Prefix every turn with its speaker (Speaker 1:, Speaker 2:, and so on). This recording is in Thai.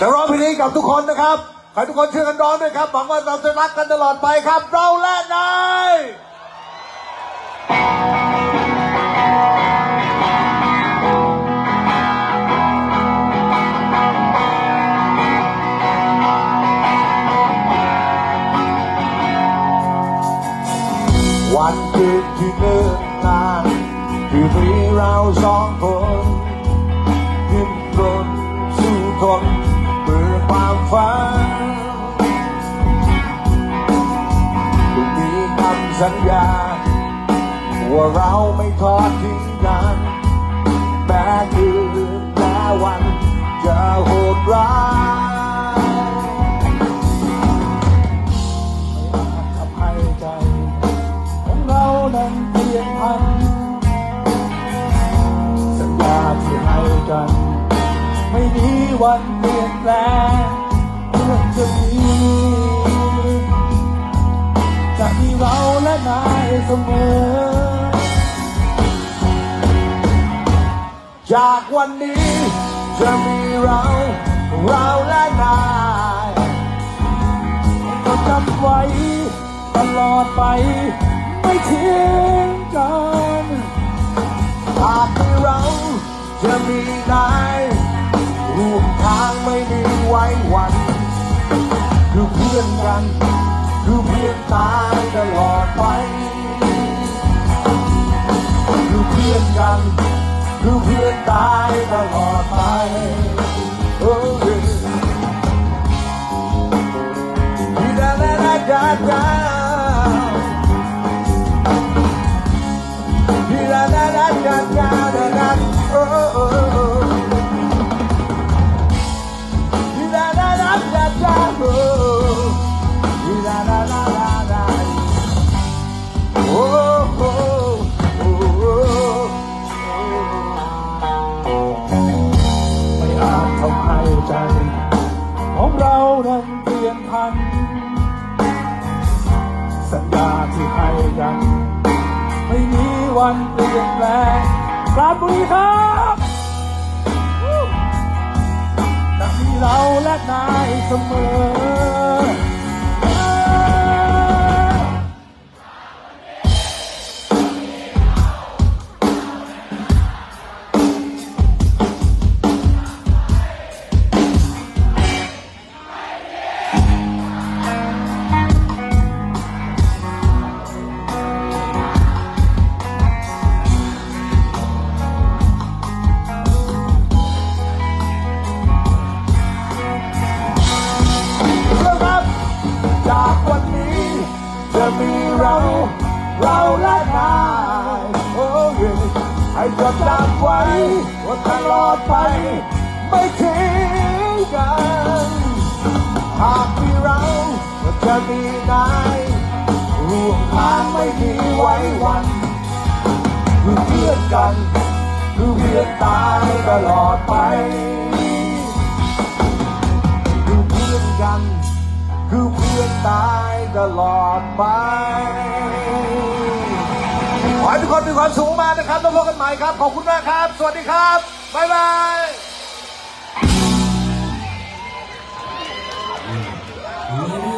Speaker 1: จะร้องเพลงนี้กับทุกคนนะครับขอให้ทุกคนช่วยกันร้องด้วยครับหวังว่าเราจะรักกันตลอดไปครับ เราและนายวันคืนที่เนิ่นนานที่มีเราสองคน สู้ทนเพื่อความฝันมีคำสัญญา ว่าเราไม่ทอดทิ้งกันแม้คืนแม้วันจะโหดร้ายไม่อาจทำให้ใจของเรานั้นเปลี่ยนพันสัญญาที่ให้กัน ไม่มีวันเปลี่ยนแปลงเรื่องจะมีจะมีเราและนายเสมอ จากวันนี้จะมีเรา เราและนายก็จำไว้ตลอดไป ไม่ทิ้งกันหากมีเราจะมีนาย กัน คือเพื่อนตายตลอดไป คือเพื่อนกัน คือเพื่อนตายตลอดไป ใจ ของเรานั้นเปลี่ยนพัน สัญญาที่ให้กัน ไม่มีวันเปลี่ยนแปลงปราบุรีครับจะมีเราและนายเสมอ จะมีเรา เราและนายโอ้ยให้จดจำไว้ว่าตลอดไป ไม่ทิ้งกัน หากมีเราก็จะมีนายร่วมทางไม่มีไว้วันคือเพื่อนกันคือเพื่อนตายตลอดไปคือเพื่อนกัน คือเพื่อนตายตลอดไป ขอให้ทุกคนมีความสุขมากนะครับแล้วพบกันใหม่ครับ ขอบคุณมากครับ สวัสดีครับ บ๊ายบาย
Speaker 2: อืม